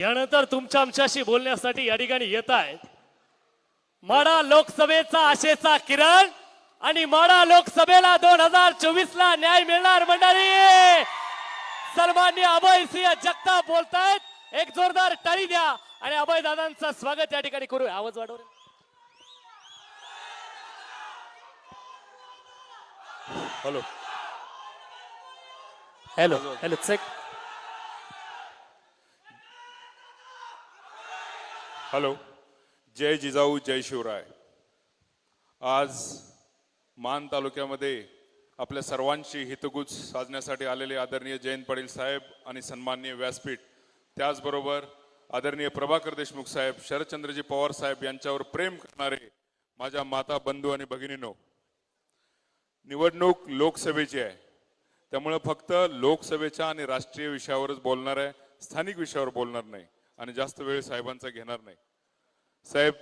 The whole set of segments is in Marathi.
यानंतर तुमच्या आमच्याशी बोलण्यासाठी या ठिकाणी येत आहेत. माडा लोकसभेचा आशेचा किरण आणि माडा लोकसभेला दोन हजार चोवीस ला न्याय मिळणार मंडळी! सन्मान्य अभय सिंह जगताप बोलतायत. एक जोरदार टाळी द्या आणि अभय दादांचं स्वागत या ठिकाणी करू आवाज वाढव रे. Hello. Hello. Hello check. Hello जय जिजाऊ जय शिवराय. आज मान तालुक्यामध्ये आपल्या सर्वांची हितगुज साधण्यासाठी आलेले आदरणीय जयंत पाटील साहेब आणि सन्माननीय व्यासपीठ. त्याचबरोबर आदरणीय प्रभाकर देशमुख साहेब शरदचंद्रजी पवार साहेब यांच्यावर प्रेम करणारे माझ्या माता बंधू आणि भगिनीनो निवडणूक लोकसभेची आहे. त्यामुळं फक्त लोकसभेच्या आणि राष्ट्रीय विषयावरच बोलणार आहे स्थानिक विषयावर बोलणार नाही. आणि जास्त वेळ साहेबांचा घेणार नाही. साहेब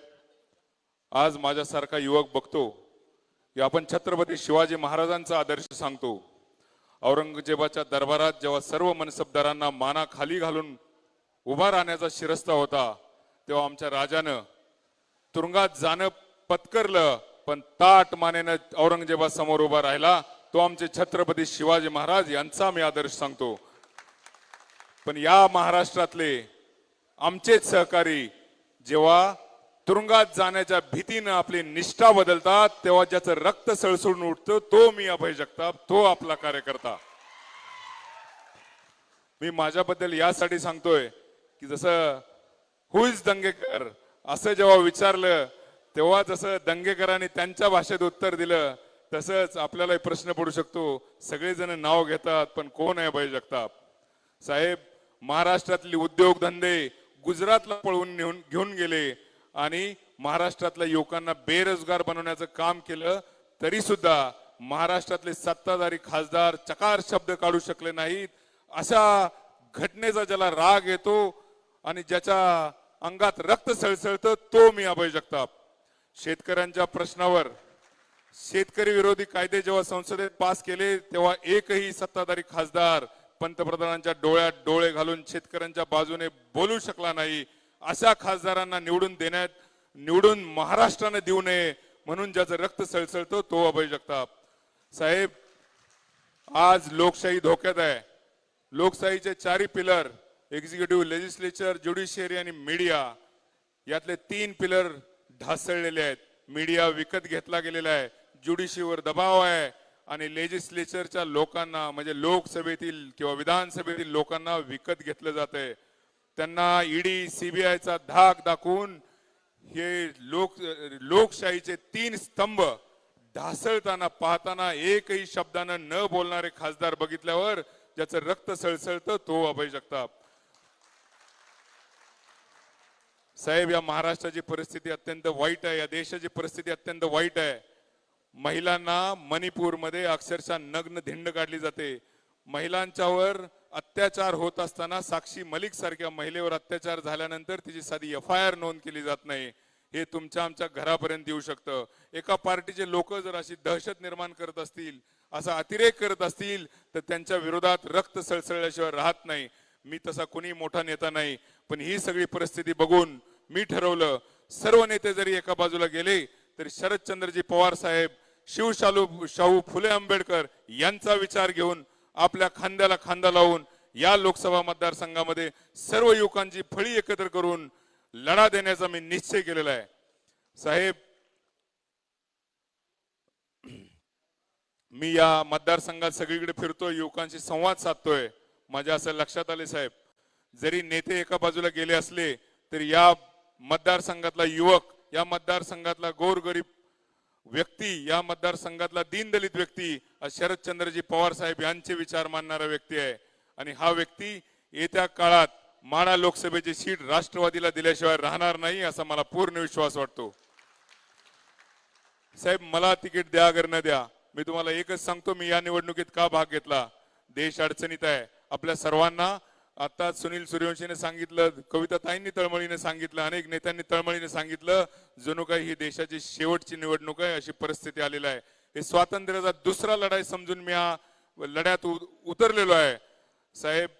आज माझ्यासारखा युवक बघतो की आपण छत्रपती शिवाजी महाराजांचा आदर्श सांगतो. औरंगजेबाच्या दरबारात जेव्हा सर्व मनसबदारांना माना खाली घालून उभा राहण्याचा शिरस्ता होता तेव्हा आमच्या राजानं तुरुंगात जाणं पत्करलं पण ताट मानेनं औरंगजेबा समोर उभा राहिला तो आमचे छत्रपती शिवाजी महाराज यांचा मी आदर्श सांगतो. पण या महाराष्ट्रातले आमचेच सहकारी जेव्हा तुरुंगात जाण्याच्या भीतीनं आपली निष्ठा बदलतात तेव्हा ज्याचं रक्त सळसळून उठतं तो मी अभय जगताप तो आपला कार्यकर्ता. मी माझ्याबद्दल यासाठी सांगतोय की जसं हु इज दंगेकर असं जेव्हा विचारलं तेव्हा जसं दंगेकरांनी त्यांच्या भाषेत उत्तर दिलं तसंच आपल्याला प्रश्न पडू शकतो सगळेजण नाव घेतात पण कोण आहे अभय जगताप? साहेब महाराष्ट्रातली उद्योगधंदे गुजरातला पळवून नेऊन घेऊन गेले आणि महाराष्ट्रातल्या युवकांना बेरोजगार बनवण्याचं काम केलं तरी सुद्धा महाराष्ट्रातले सत्ताधारी खासदार चकार शब्द काढू शकले नाहीत. अशा घटनेचा ज्याला राग येतो आणि ज्याच्या अंगात रक्त सळसळतं तो मी अभय जगताप. शेतकऱ्यांच्या प्रश्नावर शेतकरी विरोधी कायदे जेव्हा संसदेत पास केले तेव्हा एकही सत्ताधारी खासदार पंतप्रधानांच्या डोळ्यात डोळे घालून शेतकऱ्यांच्या बाजूने बोलू शकला नाही. अशा खासदारांना निवडून देण्यात निवडून महाराष्ट्राने देऊ नये म्हणून ज्याचं रक्त सळसळतो तो अभय जगताप. साहेब आज लोकशाही धोक्यात आहे. लोकशाहीचे चारी पिलर एक्झिक्युटिव्ह लेजिस्लेचर ज्युडिशियरी आणि मीडिया यातले तीन पिलर ढासळलेले आहेत. मीडिया विकत घेतला गेलेला आहे. ज्युडिशियरीवर दबाव आहे. आणि लेजिस्लेचरच्या लोकांना म्हणजे लोकसभेतील किंवा विधानसभेतील लोकांना विकत घेतलं जात आहे त्यांना ईडी सीबीआयचा धाक दाखवून हे लोक लोकशाहीचे तीन स्तंभ ढासळताना पाहताना एकही शब्दानं न बोलणारे खासदार बघितल्यावर ज्याचं रक्त सळसळतं तो अभय जगताप. साहेब या महाराष्ट्राची परिस्थिती अत्यंत वाईट आहे या देशाची परिस्थिती अत्यंत वाईट आहे. महिलांना मणिपूरमध्ये अक्षरशः नग्न धिंड काढली जाते. महिलांच्यावर अत्याचार होत असताना साक्षी मलिक सारख्या महिलेवर अत्याचार झाल्यानंतर तिची साधी एफ आय आर नोंद केली जात नाही. हे तुमच्या आमच्या घरापर्यंत येऊ शकतं. एका पार्टीचे लोक जर अशी दहशत निर्माण करत असतील असा अतिरेक करत असतील तर त्यांच्या विरोधात रक्त सळसळल्याशिवाय राहत नाही. मी तसा कोणी मोठा नेता नाही पण ही सगळी परिस्थिती बघून मी ठरवलं सर्व नेते जरी एका बाजूला गेले तरी शरदचंद्रजी पवार साहेब शिवशालू शाहू फुले आंबेडकर यांचा विचार घेऊन आपल्या खांद्याला खांदा लावून या लोकसभा मतदारसंघामध्ये सर्व युवकांची फळी एकत्र करून लढा देण्याचा मी निश्चय केलेला आहे. साहेब मी या मतदारसंघात सगळीकडे फिरतोय युवकांशी संवाद साधतोय. माझ्या असं लक्षात आले साहेब जरी नेते एका बाजूला गेले असले तरी या मतदारसंघातला युवक या मतदारसंघातला गोरगरीब व्यक्ती या मतदारसंघातला दीनदलित व्यक्ती शरदचंद्रजी पवार साहेब यांचे विचार मानणारा व्यक्ती आहे. आणि हा व्यक्ती येत्या काळात माडा लोकसभेची सीट राष्ट्रवादीला दिल्याशिवाय राहणार नाही असा मला पूर्ण विश्वास वाटतो. साहेब मला तिकीट द्या अगर न द्या. मी तुम्हाला एकच सांगतो मी या निवडणुकीत का भाग घेतला? देश अडचणीत आहे. आपल्या सर्वांना आता सुनील सूर्यवंशीने सांगितलं कविता ताईंनी तळमळीने सांगितलं अनेक नेत्यांनी तळमळीने सांगितलं जणू काही ही देशाची शेवटची निवडणूक आहे अशी परिस्थिती आलेली आहे. हे स्वातंत्र्याचा दुसरा लढाई समजून मी हा लढ्यात उतरलेलो आहे. साहेब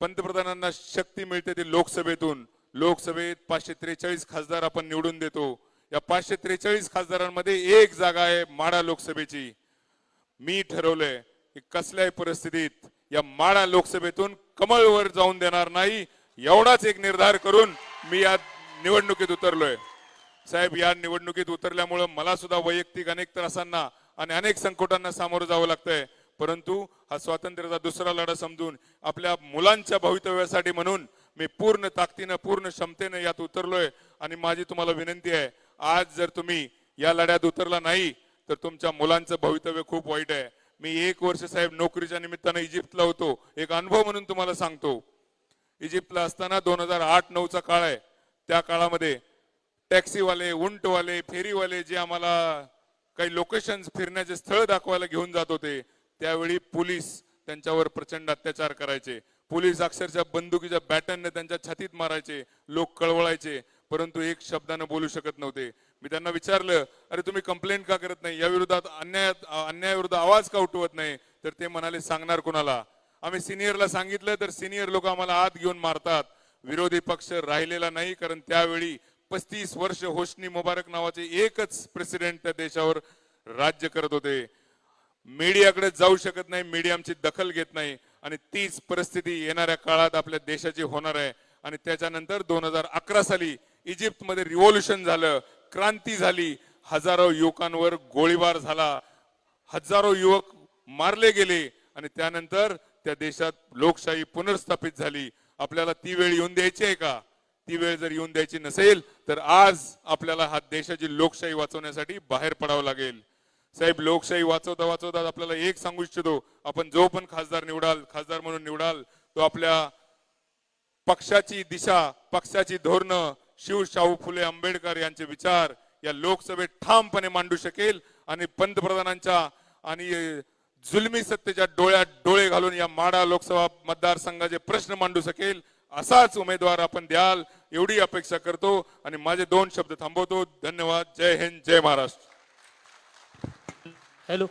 पंतप्रधानांना शक्ती मिळते ती लोकसभेतून. लोकसभेत पाचशे त्रेचाळीस खासदार आपण निवडून देतो. या पाचशे त्रेचाळीस खासदारांमध्ये एक जागा आहे माडा लोकसभेची. मी ठरवलंय की कसल्याही परिस्थितीत या माडा लोकसभेतून कमळवर जाऊन देणार नाही एवढाच एक निर्धार करून मी या निवडणुकीत उतरलोय. साहेब या निवडणुकीत उतरल्यामुळं मला सुद्धा वैयक्तिक अनेक त्रासांना आणि अनेक संकटांना सामोरं जावं लागतंय. परंतु हा स्वातंत्र्याचा दुसरा लढा समजून आपल्या मुलांच्या भवितव्यासाठी म्हणून मी पूर्ण ताकदीनं पूर्ण क्षमतेनं यात उतरलोय आणि माझी तुम्हाला विनंती आहे आज जर तुम्ही या लढ्यात उतरला नाही तर तुमच्या मुलांचं भवितव्य खूप वाईट आहे. मी एक वर्ष साहेब नोकरीच्या निमित्तानं इजिप्तला होतो. एक अनुभव म्हणून तुम्हाला सांगतो. इजिप्तला असताना दोन हजार आठ नऊचा काळ आहे. त्या काळामध्ये टॅक्सीवाले उंटवाले फेरीवाले जे आम्हाला काही लोकेशन फिरण्याचे स्थळ दाखवायला घेऊन जात होते त्यावेळी पोलीस त्यांच्यावर प्रचंड अत्याचार करायचे. पोलीस अक्षरशः बंदुकीच्या बॅटनने त्यांच्या छातीत मारायचे लोक कळवळायचे परंतु एक शब्दानं बोलू शकत नव्हते. मी त्यांना विचारलं अरे तुम्ही कंप्लेंट का करत नाही? या विरोधात अन्याय अन्यायाविरुद्ध आवाज का उठवत नाही? तर ते म्हणाले सांगणार कोणाला? आम्ही सिनियरला सांगितलं तर सिनियर लोक आम्हाला आत घेऊन मारतात. विरोधी पक्ष राहिलेला नाही कारण त्यावेळी पस्तीस वर्ष होशनी मुबारक नावाचे एकच प्रेसिडेंट त्या देशावर राज्य करत होते. मीडियाकडे जाऊ शकत नाही मीडियाची दखल घेत नाही आणि तीच परिस्थिती येणाऱ्या काळात आपल्या देशाची होणार आहे. आणि त्याच्यानंतर दोन हजार अकरा साली इजिप्तमध्ये रिव्होल्युशन झालं. क्रांती झाली. हजारो युवकांवर गोळीबार झाला. हजारो युवक मारले गेले आणि त्यानंतर त्या देशात लोकशाही पुनर्स्थापित झाली. आपल्याला ती वेळ येऊन द्यायची आहे का? ती वेळ जर येऊन द्यायची नसेल तर आज आपल्याला हा देशाची लोकशाही वाचवण्यासाठी बाहेर पडावं लागेल. साहेब लोकशाही वाचवता वाचवता आपल्याला एक सांगू इच्छितो. आपण जो पण खासदार निवडाल खासदार म्हणून निवडाल तो आपल्या पक्षाची दिशा पक्षाची धोरणं शिव शाहू फुले आंबेडकर यांचे विचार या लोकसभेत ठामपणे मांडू शकेल आणि पंतप्रधानांच्या आणि जुलमी सत्तेच्या डोळ्यात डोळे घालून या माडा लोकसभा मतदारसंघाचे प्रश्न मांडू शकेल असाच उमेदवार आपण द्याल एवढी अपेक्षा करतो आणि माझे दोन शब्द थांबवतो. धन्यवाद. जय हिंद जय महाराष्ट्र. हॅलो